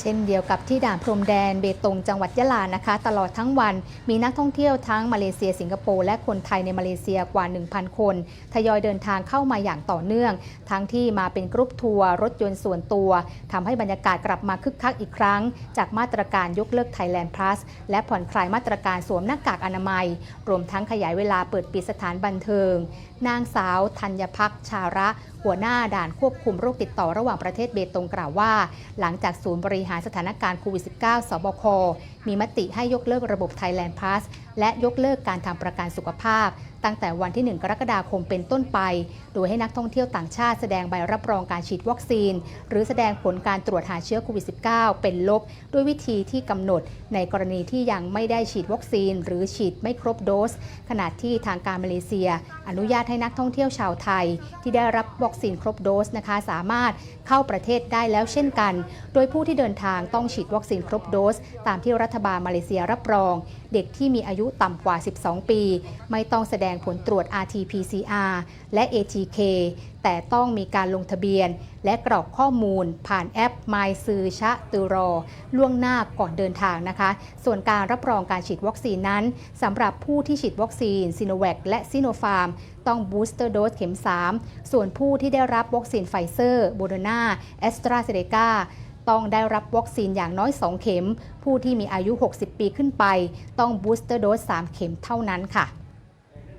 เช่นเดียวกับที่ด่านพรมแดนเบตงจังหวัดยะลานะคะ ตลอดทั้งวันมีนักท่องเที่ยวทั้งมาเลเซียสิงคโปร์และคนไทยในมาเลเซียกว่า 1,000 คน ทยอยเดินทางเข้ามาอย่างต่อเนื่อง ทั้งที่มาเป็นกรุ๊ปทัวร์รถยนต์ส่วนตัวทำให้บรรยากาศกลับมาคึกคักอีกครั้ง จากมาตรการยกเลิก Thailand Plus และผ่อนคลายมาตรการสวมหน้ากากอนามัย รวมทั้งขยายเวลาเปิดปิดสถานบันเทิง นางสาวธัญพักชาระหัวหน้าด่านควบคุมโรคติดต่อระหว่างประเทศเบตงกล่าวว่า หลังจากศูนย์บริหารสถานการณ์โควิด -19 สบค มีมติให้ยกเลิกระบบ Thailand Pass และยกเลิกการทำประกันสุขภาพตั้งแต่วันที่ 1 กรกฎาคมเป็นต้นไป โดยให้นักท่องเที่ยวต่างชาติแสดงใบรับรองการฉีดวัคซีน หรือแสดงผลการตรวจหาเชื้อโควิด -19 เป็นลบ ด้วยวิธีที่กำหนด ในกรณีที่ยังไม่ได้ฉีดวัคซีน หรือฉีดไม่ครบโดส ขณะที่ทางการมาเลเซีย อนุญาตให้นักท่องเที่ยวชาวไทย ที่ได้รับวัคซีนครบโดสนะคะสามารถเข้าประเทศได้แล้วเช่นกัน โดยผู้ที่เดินทางต้องฉีดวัคซีนครบโดส ตามที่รัฐบาลมาเลเซียรับรอง เด็กที่มีอายุต่ำกว่า 12 ปี ไม่ต้องแสดงผลตรวจ RT-PCR และ ATK แต่ต้องมีการลงทะเบียน และกรอกข้อมูล ผ่านแอป My ซือชะตือรอ ล่วงหน้าก่อนเดินทางนะคะ ส่วนการรับรองการฉีดวัคซีนนั้นสำหรับผู้ที่ฉีดวัคซีนซิโนแวคและซิโนฟาร์มต้องบูสเตอร์โดสเข็ม 3 ส่วนผู้ที่ได้รับวัคซีนไฟเซอร์โบโดนาแอสตราเซเนกา ต้องได้รับวัคซีนอย่างน้อย 2 เข็ม ผู้ที่มีอายุ 60 ปีขึ้นไป ต้องบูสเตอร์โดส3เข็มเท่านั้นค่ะ